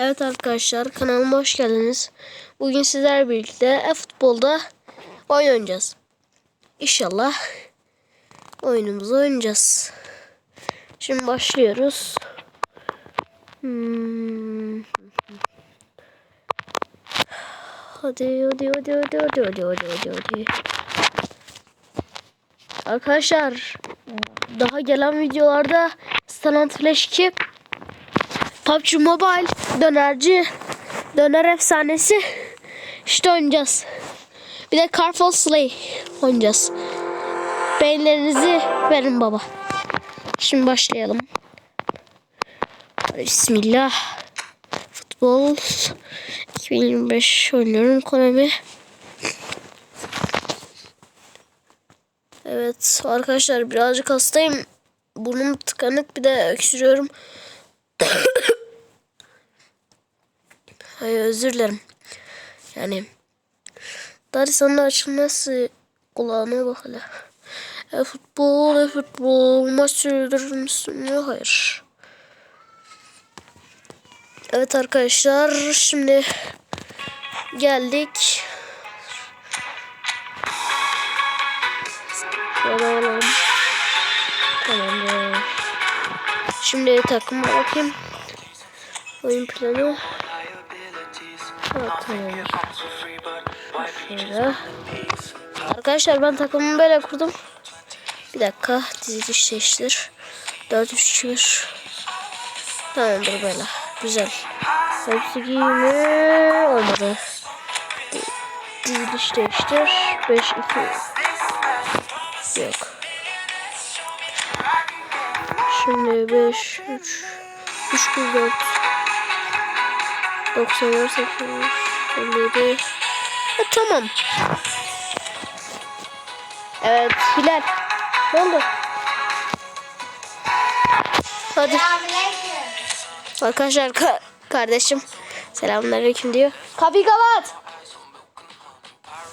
Evet arkadaşlar kanalıma hoş geldiniz. Bugün sizlerle birlikte e-futbolda oyun oynayacağız. İnşallah oyunumuzu oynayacağız. Şimdi başlıyoruz. Hmm. Hadi hadi hadi hadi hadi hadi hadi hadi hadi. Arkadaşlar daha gelen videolarda Stanant Flash 2 PUBG Mobile dönerci döner efsanesi işte oynayacağız. Bir de Carful Slay oynayacağız. Beğenilerinizi verin baba. Şimdi başlayalım. Bismillah. Futbol 2025 oynuyorum Konami. Evet arkadaşlar birazcık hastayım. Burnum tıkanık bir de öksürüyorum. Hayır özür dilerim. Yani Darisa'nın açılması kulağına bak hele. E futbol, e futbol, maç sürdürür müsün? Yok hayır. Evet arkadaşlar şimdi geldik. Alalım. Tamamdır. Şimdi takıma bakayım. Oyun planı. Şöyle. Arkadaşlar ben takımımı böyle kurdum. Bir dakika diziliş değiştir. 4 3 2 1. Tamamdır böyle. Güzel. Hepsi giyimi olmadı. Di- Diziliş değiştir. 5 2 Yok. Şimdi 5 3 3 4 94 80 57 Ha, tamam. Evet Hilal. Ne oldu? Hadi. Arkadaşlar ka- kardeşim selamünaleyküm diyor. Kapıyı kapat.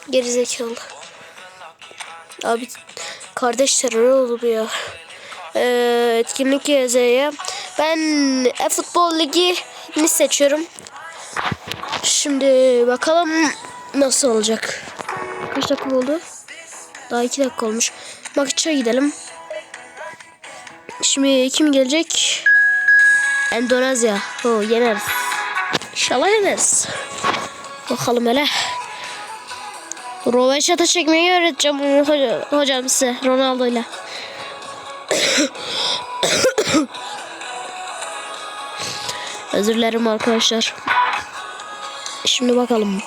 Gerizekalı. Abi kardeş terörü olur ya. Ee, etkinlik yazıya. Ben e-futbol ligini seçiyorum. Şimdi bakalım nasıl olacak. Kaç dakika oldu? Daha iki dakika olmuş. Maça gidelim. Şimdi kim gelecek? Endonezya. O yeneriz. İnşallah yeneriz. Bakalım hele. Roveşata çekmeyi öğreteceğim hoca, hocam size Ronaldo ile. Özür dilerim arkadaşlar. Şimdi bakalım.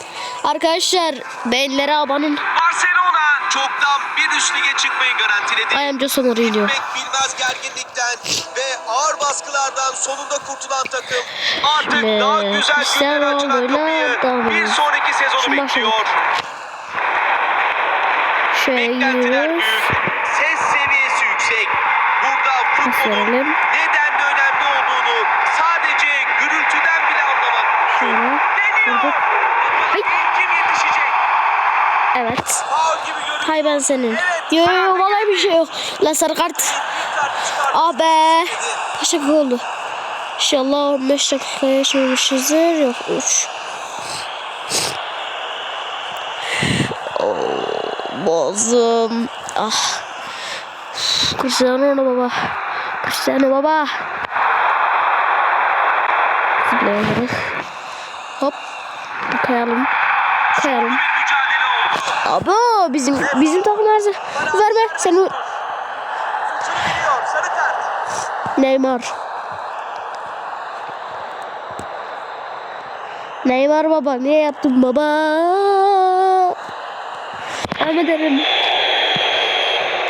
Arkadaşlar beğenilere abonun. Barcelona çoktan bir üst lige çıkmayı garantiledi. I am Jose Mourinho. Bilmez gerginlikten ve ağır baskılardan sonunda kurtulan takım artık Şimdi daha güzel günler açılan kapıyı devam bir sonraki sezonu Şimdi bekliyor. Şöyle Beklentiler büyük, ses seviyesi yüksek. Burada futbolun verelim. Ay. Evet. Hay ben senin. Evet, Yo yo yo vallahi bir şey yok. La sarı kart. Ah be. Kaç dakika oldu? İnşallah 15 dakikaya yaşamışızdır. Yok 3. Oh, boğazım. Ah. Cristiano baba. Cristiano baba. Zıplayalım. Kayalım. Kayalım. Abo bizim bizim takım zaman- verme seni. Neymar. Neymar baba niye yaptın baba? Devam edelim.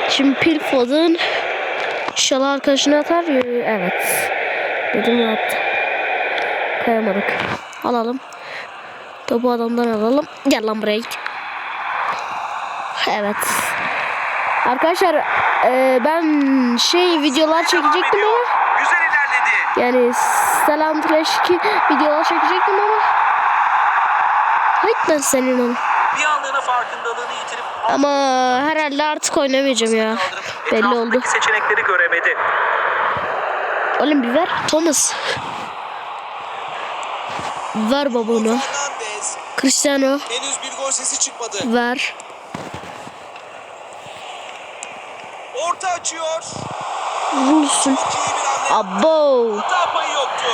Şimdi Phil Foden İnşallah arkadaşını atar. Evet. Dedim attı. Kayamadık. Alalım. Topu adamdan alalım. Gel lan buraya git. Evet. Arkadaşlar e, ben şey videolar çekecektim ama Güzel ilerledi. yani Selam Flash 2 videolar çekecektim ama Hayır senin onu. Bir anlığına farkındalığını yitirip Ama herhalde artık oynamayacağım ya. kaldırıp Belli oldu. etrafındaki seçenekleri göremedi. Oğlum bir ver. Thomas. Ver baba onu. Fernandes. Cristiano. Henüz bir gol sesi çıkmadı. Ver. Orta açıyor. Hamle. Abo. Hata payı yoktu.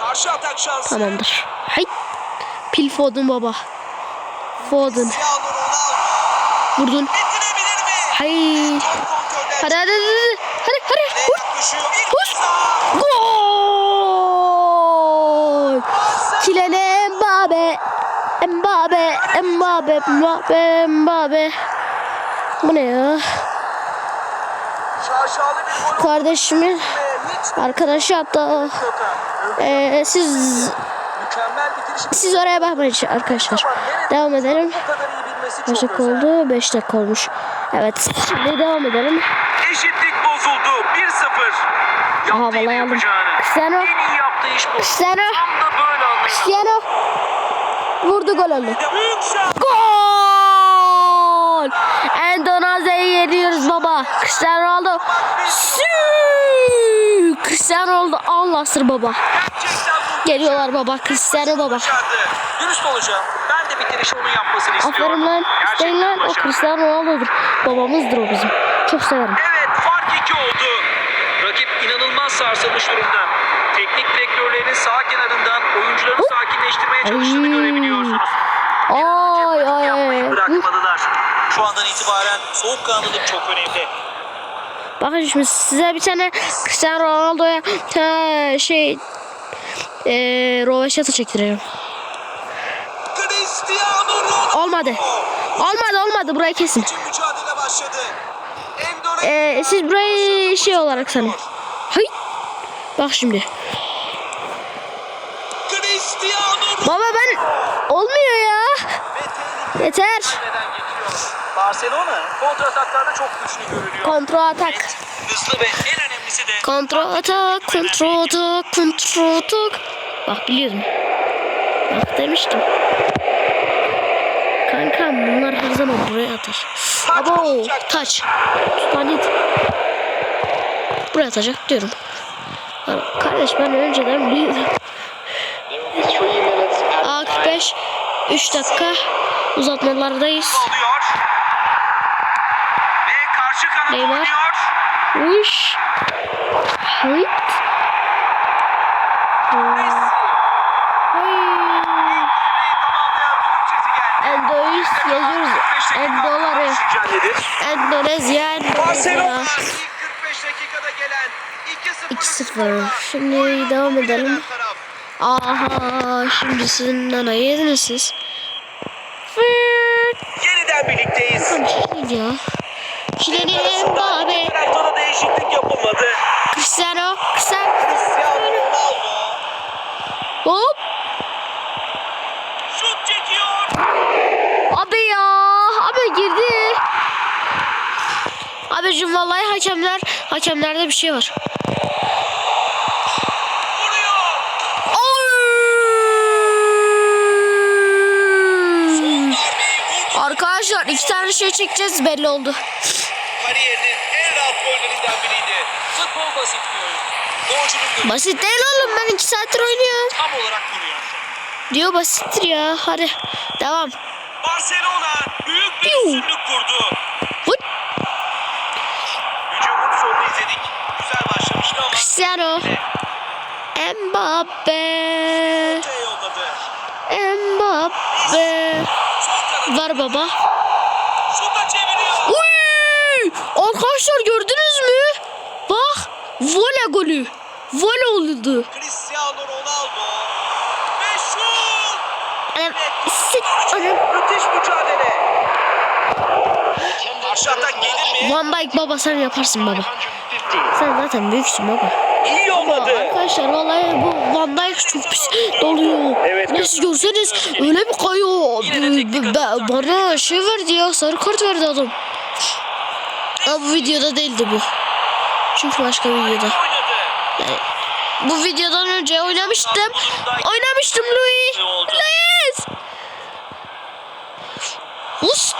Karşı atak şansı. Tamamdır. Hay. Pil Foden baba. Foden. Vurdun. Hay. Hadi hadi hadi. Hadi hadi. Vur. kısa. Gol. Kilene Mbappe. Mbappe. Mbappe. Mbappe. Mbappe. Bu ne ya? Kardeşimin arkadaşı hatta. Ee, siz siz oraya bakmayın arkadaşlar. Devam edelim. Kaç dakika oldu? 5 dakika olmuş. Evet. Şimdi devam edelim. Eşitlik bozuldu. 1-0. Yaptı yine Havalayalım. Cristiano. En iyi yaptığı iş bu. Cristiano. Cristiano. Vurdu gol oldu. Gol! Endonezya'yı yeniyoruz baba. Cristiano Ronaldo. Cristiano Ronaldo Allah'sır baba. Geliyorlar baba. Cristiano baba. Dürüst olacağım. Ben de bitirişi onun yapmasını istiyorum. Aferin lan. İsteyin lan. O. Cristiano Ronaldo'dur. Babamızdır o bizim. Çok severim. Evet fark 2 oldu. Rakip inanılmaz sarsılmış durumda. Teknik direktörlerin sağ kenarından oyuncuları sakinleştirmeye çalıştığını görebiliyorsunuz. Ay ay bırakmadılar. Şu andan itibaren soğukkanlılık çok önemli. Bakın şimdi size bir tane Cristiano Ronaldo'ya ha, şey eee Roveşata çektireceğim. Cristiano Ronaldo. Olmadı. Olmadı olmadı burayı kesin. Eee siz burayı şey olarak sanın. Bak şimdi. Baba ben olmuyor ya. Yeter. Barcelona kontrataklarda çok güçlü görünüyor. Kontrol atak. Hızlı ve en önemlisi de Kontrol atak. Kontrol atak. Kontrol atak. Bak biliyordum. Bak demiştim. Kankam bunlar her zaman buraya atar. Abo taç. Tutanit. Buraya atacak diyorum. Kardeş ben önceden biliyordum. Aa 45. 3 dakika. Uzatmalardayız. Neymar. Uş. Hayt. Endo'yu yazıyoruz. Düşüncen nedir? Endonezya. Barcelona Endonezya. ilk 45 dakikada gelen 2-0 2-0. skorla Şimdi devam edelim. Aha şimdi sizin nana yediniz siz. Yeniden birlikteyiz. Şimdi ya. Şilenin Mbappe. Da değişiklik yapılmadı. Cristiano. Cristiano. Cristiano Ronaldo. Hop. Şut çekiyor. Abi ya. Abi girdi. Abicim vallahi hakemler hakemlerde bir şey var. Vuruyor. Oy! Darbeyi vurdu. Arkadaşlar şey çekeceğiz belli oldu. Kariyerinin en rahat gollerinden biriydi. Futbol basit bir oyun. Golü. Basit değil oğlum ben iki saattir oynuyorum. Tam olarak vuruyor. Diyor basittir ya hadi devam. Barcelona büyük bir Piu. üstünlük kurdu. Vur. Hücumun sonunu izledik. Güzel başlamıştı ama Cristiano. Mbappe. Mbappe. Var baba. Arkadaşlar gördünüz mü? Bak. Vole golü. Vole oldu. Cristiano Ronaldo. Ve şut. Anam. Sik. Anam. müthiş mücadele. Atak gelir mi? Van Dijk baba sen yaparsın baba. Sen zaten büyüksün baba. İyi yolladı. Arkadaşlar vallahi bu Van Dijk çok pis doluyor. Evet, Ne siz görseniz öyle bir kayıyor. Bana şey verdi ya sarı kart verdi adam. Ama bu videoda değildi bu. Çünkü başka videoda. Oynadı. Yani bu videodan önce oynamıştım. Oynamıştım Louis. Louis. Ust.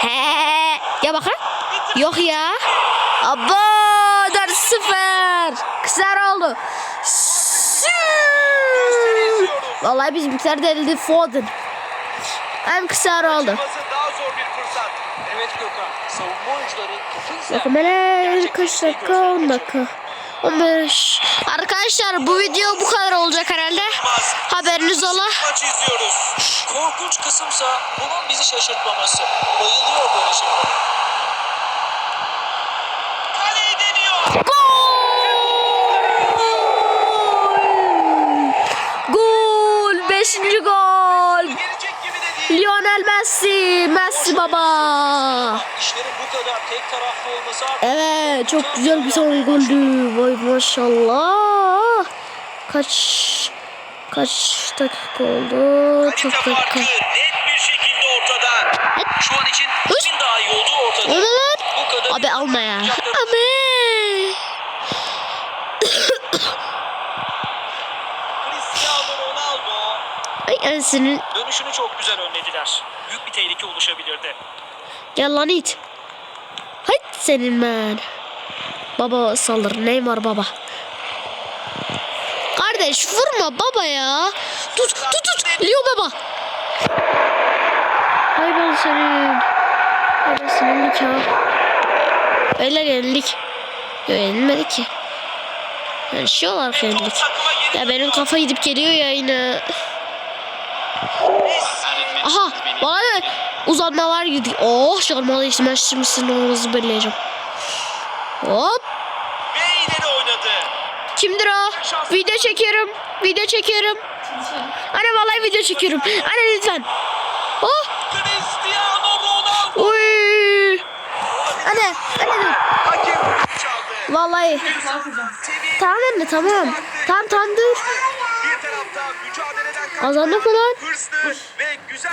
He. Ya bakın. Yok ya. Abo 4-0. Kısar oldu. Vallahi bizimkiler deldi Foden. Hem kısa oldu. Bir. Evet Gökhan. Savunma oyuncuları Bakın hele gerçek kaç desteği dakika gözden 10 kaçırdı. dakika. 15. Arkadaşlar bu video bu kadar olacak herhalde. Haberiniz ola. Maçı izliyoruz. Korkunç kısımsa bunun bizi şaşırtmaması. Bayılıyor böyle şeylere. Kaleyi deniyor. Gol! Beşinci gol! Gelecek gibi de değil. Lionel Messi! Messi baba! İşlerin bu kadar tek taraflı olması artık Evet çok güzel bir son goldü. Vay maşallah. Kaç kaç dakika oldu? Çok dakika. net bir şekilde ortada. şu an için kimin daha iyi olduğu ortada. Bu kadar Abi alma ya. Abi. Cristiano Ronaldo. Anasının. Dönüşünü çok güzel önlediler. Büyük bir tehlike oluşabilirdi. Gel lan it. Hayt senin ben. Baba saldır. Neymar baba. Kardeş vurma baba ya. Tut tut tut. Leo baba. Hay ben senin. Hay ben senin nikah. Beyler yenildik. Yok yenilmedik ki. Yani şey olarak yenildik. Ya benim kafa gidip geliyor ya yine. Aha vallahi uzatmalar girdik. Oh şarmalı işte ben şimdi sizin numaranızı belirleyeceğim. Hop. Kimdir o? Video çekiyorum. Video çekiyorum. Anne vallahi video çekiyorum. Anne lütfen. Oh. Uy. Anne. Anne. Vallahi. Tamam anne tamam. Tamam tamam dur. Kazandık mı lan?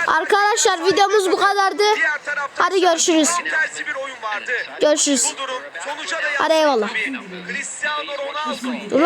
Arkadaşlar videomuz bu kadardı. Hadi görüşürüz. Görüşürüz. Hadi eyvallah. Dur